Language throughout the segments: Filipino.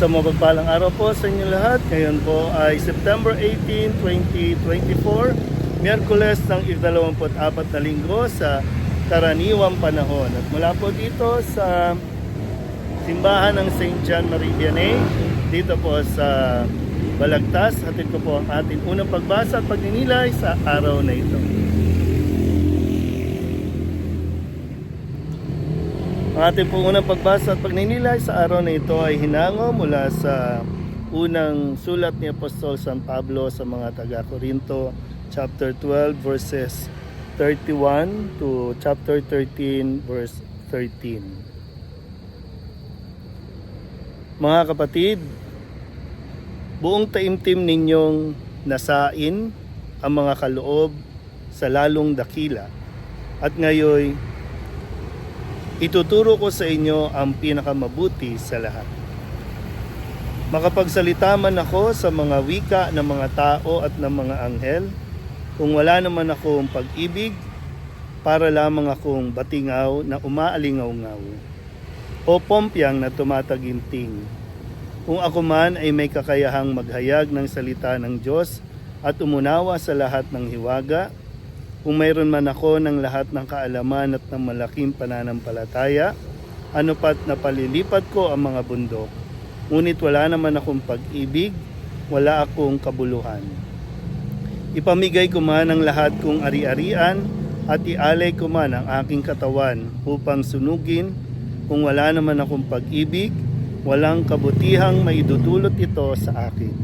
Isang mapagpalang araw po sa inyo lahat. Ngayon po ay September 18, 2024, Miyerkules ng 24 na linggo sa karaniwang panahon. At mula po dito sa simbahan ng St. John Marie Vianney, dito po sa Balagtas, hatid ko po ang ating unang pagbasa at pagninilay sa araw na ito. Ang ating pong unang pagbasa at pagninilay sa araw na ito ay hinango mula sa unang sulat ni Apostol San Pablo sa mga taga-Korinto, chapter 12 verses 31 to chapter 13 verse 13. Mga kapatid, buong taimtim ninyong nasain ang mga kaloob sa lalong dakila at ngayoy ituturo ko sa inyo ang pinakamabuti sa lahat. Makapagsalita man ako sa mga wika ng mga tao at ng mga anghel, kung wala naman akong pag-ibig, para lamang akong batingaw na umaalingaw-ngaw o pompyang na tumataginting. Kung ako man ay may kakayahang maghayag ng salita ng Diyos at umunawa sa lahat ng hiwaga, kung mayroon man ako ng lahat ng kaalaman at ng malaking pananampalataya, ano pat napalilipat ko ang mga bundok. Ngunit wala naman akong pag-ibig, wala akong kabuluhan. Ipamigay ko man ang lahat kong ari-arian at ialay ko man ang aking katawan upang sunugin kung wala naman akong pag-ibig, walang kabutihang maidudulot ito sa akin.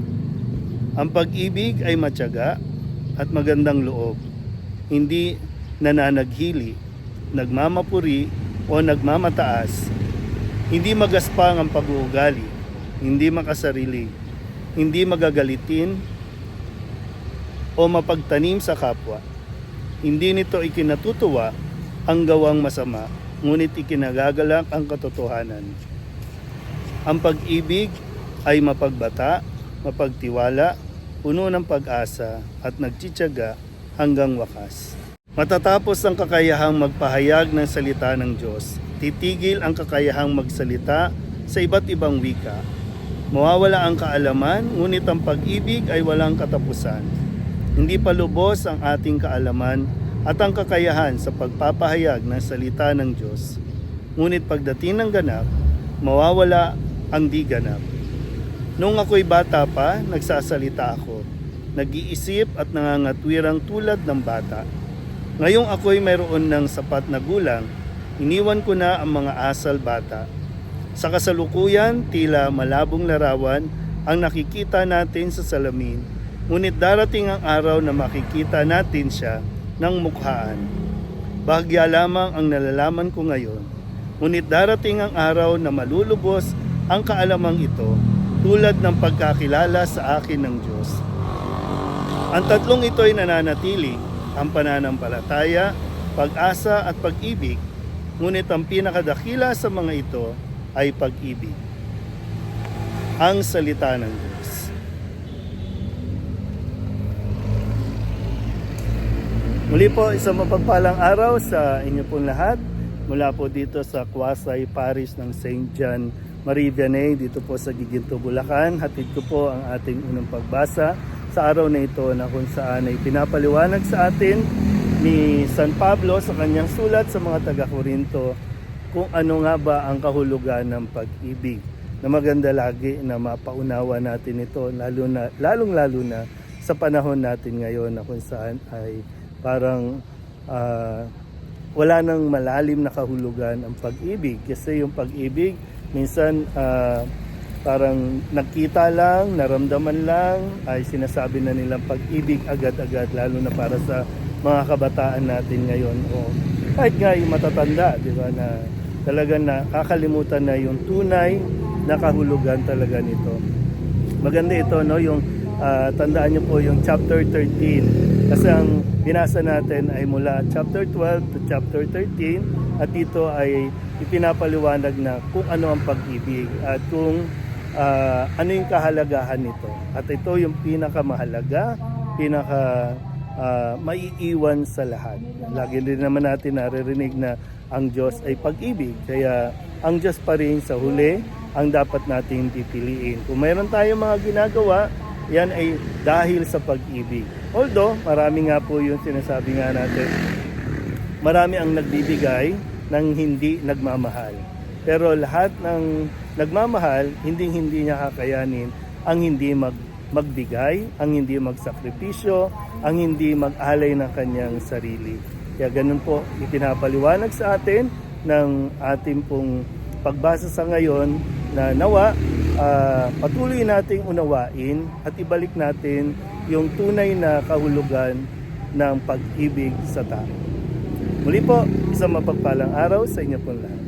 Ang pag-ibig ay matyaga at magandang loob hindi nananaghili, nagmamapuri o nagmamataas, hindi magaspang ang pag-uugali, hindi makasarili, hindi magagalitin o mapagtanim sa kapwa. Hindi nito ikinatutuwa ang gawang masama, ngunit ikinagagalak ang katotohanan. Ang pag-ibig ay mapagbata, mapagtiwala, puno ng pag-asa at nagtsitsaga hanggang wakas. Matatapos ang kakayahang magpahayag ng salita ng Diyos, titigil ang kakayahang magsalita sa iba't ibang wika. Mawawala ang kaalaman, ngunit ang pag-ibig ay walang katapusan. Hindi pa lubos ang ating kaalaman at ang kakayahan sa pagpapahayag ng salita ng Diyos. Ngunit pagdating ng ganap, mawawala ang di ganap. Nung ako'y bata pa, nagsasalita ako nag-iisip at nangangatwirang tulad ng bata. Ngayong ako'y mayroon ng sapat na gulang, iniwan ko na ang mga asal bata. Sa kasalukuyan, tila malabong larawan ang nakikita natin sa salamin, ngunit darating ang araw na makikita natin siya ng mukhaan. Bahagya lamang ang nalalaman ko ngayon, ngunit darating ang araw na malulubos ang kaalamang ito tulad ng pagkakilala sa akin ng Diyos. Ang tatlong ito ay nananatili, ang pananampalataya, pag-asa at pag-ibig, ngunit ang pinakadakila sa mga ito ay pag-ibig. Ang salita ng Diyos. Muli po, isang mapagpalang araw sa inyo pong lahat. Mula po dito sa Kwasay Parish ng St. John Marie Vianney, dito po sa Giginto, Bulacan. Hatid ko po ang ating unang pagbasa sa araw na ito na kung saan ay pinapaliwanag sa atin ni San Pablo sa kanyang sulat sa mga taga-Korinto kung ano nga ba ang kahulugan ng pag-ibig. Na maganda lagi na mapaunawa natin ito lalo na lalong lalo na sa panahon natin ngayon na kung saan ay parang ah, wala nang malalim na kahulugan ang pag-ibig. Kasi yung pag-ibig minsan ah, parang nakita lang, naramdaman lang, ay sinasabi na nilang pag-ibig agad-agad, lalo na para sa mga kabataan natin ngayon. O kahit nga yung matatanda, di ba, na talagang nakakalimutan na yung tunay na kahulugan talaga nito. Maganda ito, no, yung ah, tandaan niyo po yung chapter 13. Kasi ang binasa natin ay mula chapter 12 to chapter 13 at dito ay ipinapaliwanag na kung ano ang pag-ibig at kung ah, ano yung kahalagahan nito. At ito yung pinakamahalaga, pinaka ah, maiiwan sa lahat. Lagi din naman natin naririnig na ang Diyos ay pag-ibig. Kaya ang Diyos pa rin sa huli ang dapat nating pipiliin. Kung mayroon tayong mga ginagawa, yan ay dahil sa pag-ibig. Although, marami nga po yung sinasabi nga natin, marami ang nagbibigay ng hindi nagmamahal. Pero lahat ng nagmamahal, hindi hindi niya kakayanin ang hindi mag magbigay, ang hindi magsakripisyo, ang hindi mag-alay ng kanyang sarili. Kaya ganun po ipinapaliwanag sa atin ng ating pong pagbasa sa ngayon na nawa ah, patuloy nating unawain at ibalik natin yung tunay na kahulugan ng pag-ibig sa tao. Muli po, isang mapagpalang araw sa inyo pong lahat.